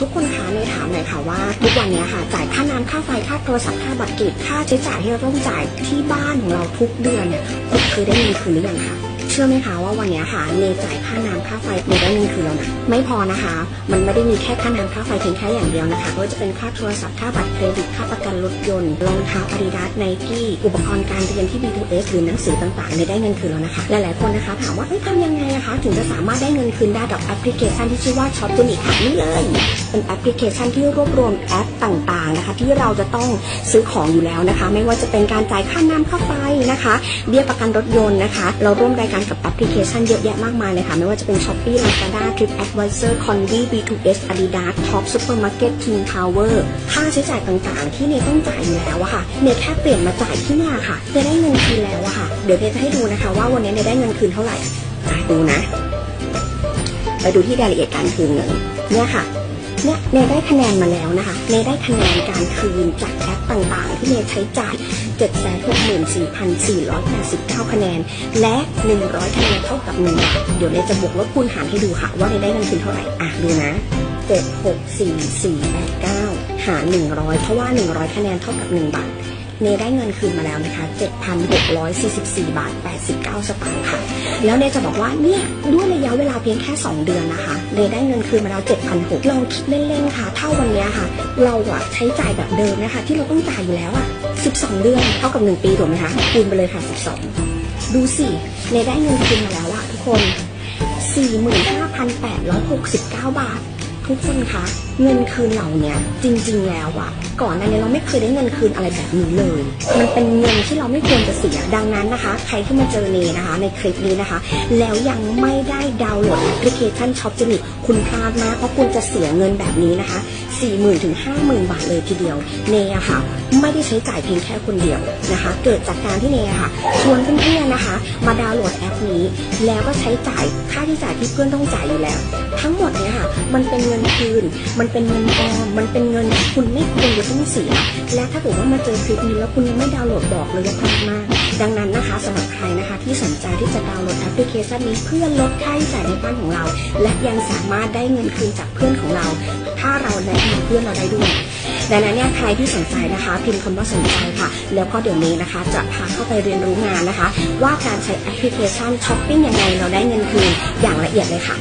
ทุกคนคะในถามหน่อยค่ะว่า ทุกวันนี้ค่ะจ่ายค่าน้ำค่าไฟค่าโทรศัพท์ค่าบัตรเกรดิตค่าใช้จ่ายที่เราต้องจ่ายที่บ้านของเราทุกเดือนเนี่ยคุณเคยได้เงินคืนหรือยังคะ เชื่อไหมคะว่าวันนี้ค่ะเนจ่ายค่าน้ำค่าไฟเนได้เงินคืนแล้วนะไม่พอนะคะ มันไม่ได้มีแค่ค่าน้ำค่าไฟเพียงแค่อย่างเดียวนะคะก็จะเป็นค่าโทรศัพท์ค่าบัตรเครดิตค่าประกันรถยนต์รองเท้าอาดิดาสไนกี้อุปกรณ์การเรียนที่ B2S หรือหนังสือต่างๆเนได้เงินคืนแล้วนะคะหลายๆคนนะคะถามว่าเอ้ยทำยังไงอะคะถึงจะสามารถได้เงินคืนได้กับแอปพลิเคชันที่ชื่อว่าช็อปจูนิค่ะนี่เลยเป็นแอปพลิเคชันที่รวบรวมแอปต่างๆนะคะที่เราจะต้องซื้อของอยู่แล้วนะคะ ไม่ว่าจะเป็นการจ่ายค่าน้ำค่าไฟนะคะ เบี้ยประกันรถยนต์นะคะ เราร่วมรายการกับแอปพลิเคชันเยอะแยะมากมายเลยค่ะ ไม่ว่าจะเป็น Shopee Lazada TripAdvisor Convi B2S Adidas Top Supermarket King Power ค่าใช้จ่ายต่างๆ ที่เนยต้องจ่ายอยู่แล้วอะค่ะเนยแค่เปลี่ยนมาจ่ายที่นี่ค่ะเนยได้เงินคืนแล้วอะค่ะ เดี๋ยวเนยจะให้ดูนะคะ ว่าวันนี้เนยได้เงินคืนเท่าไหร่จ่ายดูนะ ไปดูที่รายละเอียดการคืนเงินเนี่ยค่ะ เนี่ยเนได้คะแนนมาแล้วนะคะเนได้คะแนนการคืนจากแอปต่างๆ ที่เนใช้จ่าย 764,489 คะแนน และ 100 คะแนนเท่ากับ1บาทเดี๋ยวเนจะบวกลบคูณหารให้ดูค่ะ ว่าเนได้เงินคืนเท่าไหร่ อะ ดูนะ 764,489 หาร 100 เพราะว่า 100 คะแนนเท่ากับ 1 บาท เนได้เงินคืนมาแล้วนะคะ 7,644 บาท 89 สตางค์ค่ะ แล้วเนจะบอกว่าเนี่ยด้วยระยะเวลาเพียงแค่ 2 เดือนนะคะเนได้เงินคืนมาแล้ว 7,600ลองคิดเล่นๆค่ะ ถ้าวันนี้ค่ะ เราอะใช้จ่ายแบบเดิมนะคะ ที่เราต้องจ่ายอยู่แล้วอะ12 เดือนเท่ากับ 1 ปีถูกไหมคะคูณไปเลยค่ะ 12 ดูสิเนได้เงินคืนมาแล้วอะทุกคน 45,869 บาท ทุกคนคะเงินคืนเหล่าเนี้ยจริง ๆ แล้วอะก่อนหน้านี้เราไม่เคยได้เงินคืนอะไรแบบนี้เลย มันเป็นเงินที่เราไม่ควรจะเสียดังนั้นนะคะ ใครที่มาเจอเนนะคะ ในคลิปนี้นะคะ แล้วยังไม่ได้ดาวน์โหลดแอปพลิเคชันช็อปจินิคุณพลาดมากเพราะคุณจะเสียเงินแบบนี้นะคะ40,000ถึง50,000 บาทเลยทีเดียว เนยอะค่ะ ไม่ได้ใช้จ่ายเพียงแค่คนเดียวนะคะ เกิดจากการที่เนยอะค่ะชวนเพื่อนๆนะคะ มาดาวน์โหลดแอปนี้ แล้วก็ใช้จ่ายค่าที่จ่ายที่เพื่อนต้องจ่ายอยู่แล้ว ทั้งหมด มันเป็นเงินคืน มันเป็นเงินออม มันเป็นเงินคุณไม่ควรจะต้องเสีย และถ้าเกิดว่ามาเจอคลิปนี้แล้วคุณยังไม่ดาวน์โหลดบอกเลยว่าพลาดมาก ดังนั้นนะคะสำหรับใครนะคะที่สนใจที่จะดาวน์โหลดแอปพลิเคชันนี้เพื่อลดค่าใช้จ่ายในบ้านของเรา และยังสามารถได้เงินคืนจากเพื่อนของเรา ถ้าเราแนะนำเพื่อนเราได้ด้วยดังนั้นเนี่ยใครที่สนใจนะคะพิมพ์คำว่าสนใจค่ะ แล้วก็เดี๋ยวนี้นะคะ จะพาเข้าไปเรียนรู้งานนะคะ ว่าการใช้แอปพลิเคชันช้อปปิ้งยังไงเราได้เงินคืนอย่างละเอียดเลยค่ะ